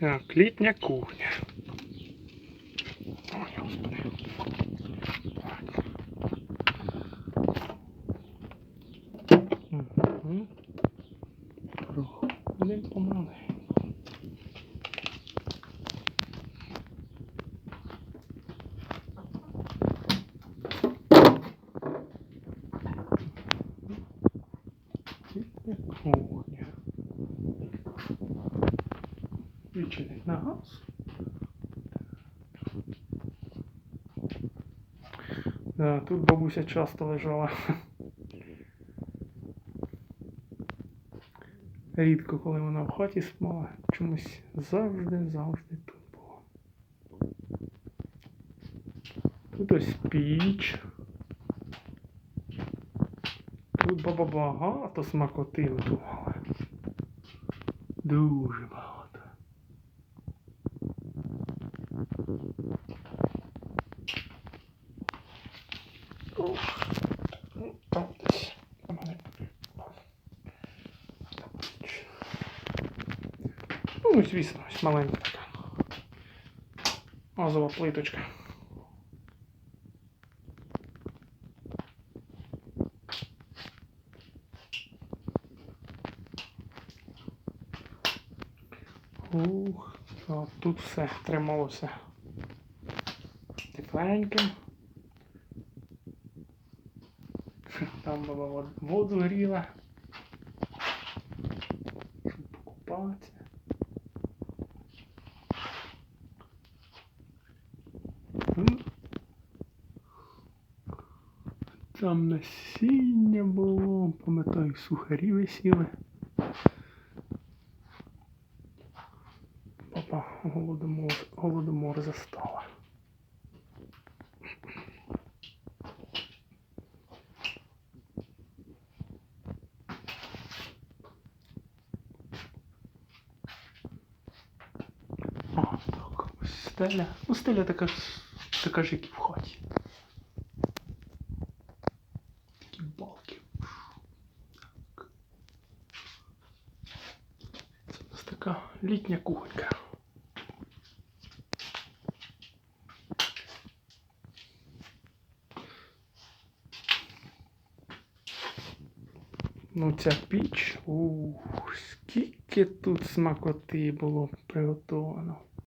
Так, літня кухня. Кухня. Відчинить на газ. Да, тут бабуся часто лежала. Рідко, коли вона в хаті спала, чомусь завжди, завжди тут було. Тут ось піч. Тут баба багато смакоти готувала. Дуже багато. Ну, звісно, ось маленька така. Газова плиточка. Ух, а тут все трималося тепленьким. Там баба воду гріла. Щоб покупатися. Там насіння було, пам'ятаю, сухарі висіли. Папа голодомор, голодомор застала. А, так, ось стеля. Ну, стеля така, ж- така ж, як і в хаті. Літня кухонька. Ну, ця піч, ух, скільки тут смакоти було приготовано.